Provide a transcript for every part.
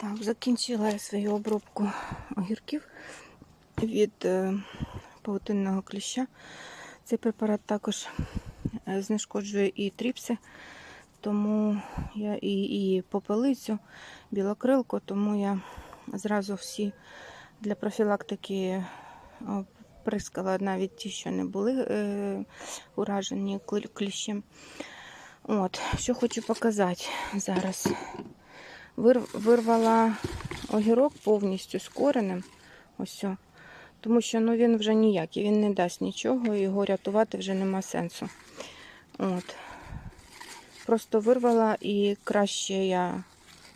Так, закінчила я свою обробку огірків від е, паутинного кліща. Цей препарат також е, знешкоджує і тріпси, тому я і, і попелицю, білокрилку, тому я зразу всі для профілактики о, прискала навіть ті, що не були е, уражені кліщем. От, що хочу показати зараз. Вир, вирвала огірок повністю з коренем. Ось. Тому що ну, він вже ніякий, він не дасть нічого, його рятувати вже нема сенсу. От. Просто вирвала і краще я,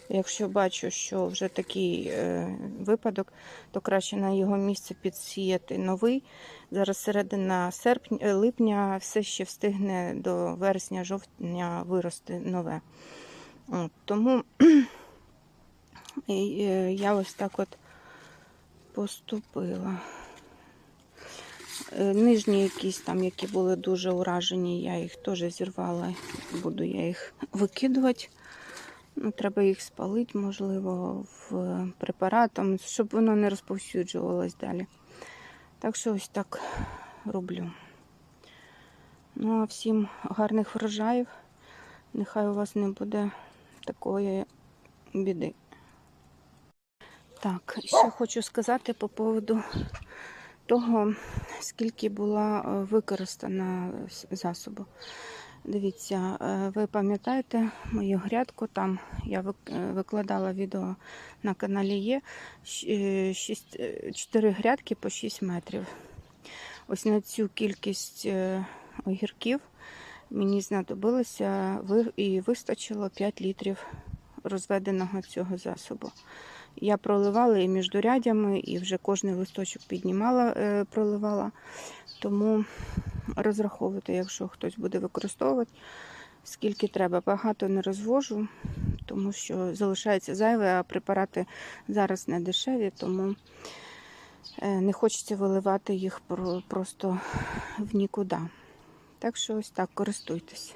якщо бачу, що вже такий е, випадок, то краще на його місце підсіяти новий. Зараз середина серпня, е, липня все ще встигне до вересня-жовтня вирости нове. От, тому і, е, я ось так от поступила. Е, Нижні якісь там, які були дуже уражені, я їх теж зірвала. Буду я їх викидувати. Ну, треба їх спалити, можливо, в препаратом, щоб воно не розповсюджувалось далі. Так що ось так роблю. Ну, а всім гарних врожаїв. Нехай у вас не буде такої біди. Так, ще хочу сказати по поводу того, скільки була е, використана засобу. Дивіться, е, ви пам'ятаєте мою грядку, там я е, викладала відео на каналі є 4 грядки по 6 метрів. Ось на цю кількість огірків мені знадобилося і вистачило 5 літрів розведеного цього засобу. Я проливала і між рядями, і вже кожний листочок піднімала, е, проливала. Тому розраховуйте, якщо хтось буде використовувати, скільки треба. Багато не розвожу, тому що залишається зайве, а препарати зараз не дешеві, тому е, не хочеться виливати їх просто в нікуди. Так що ось так користуйтесь.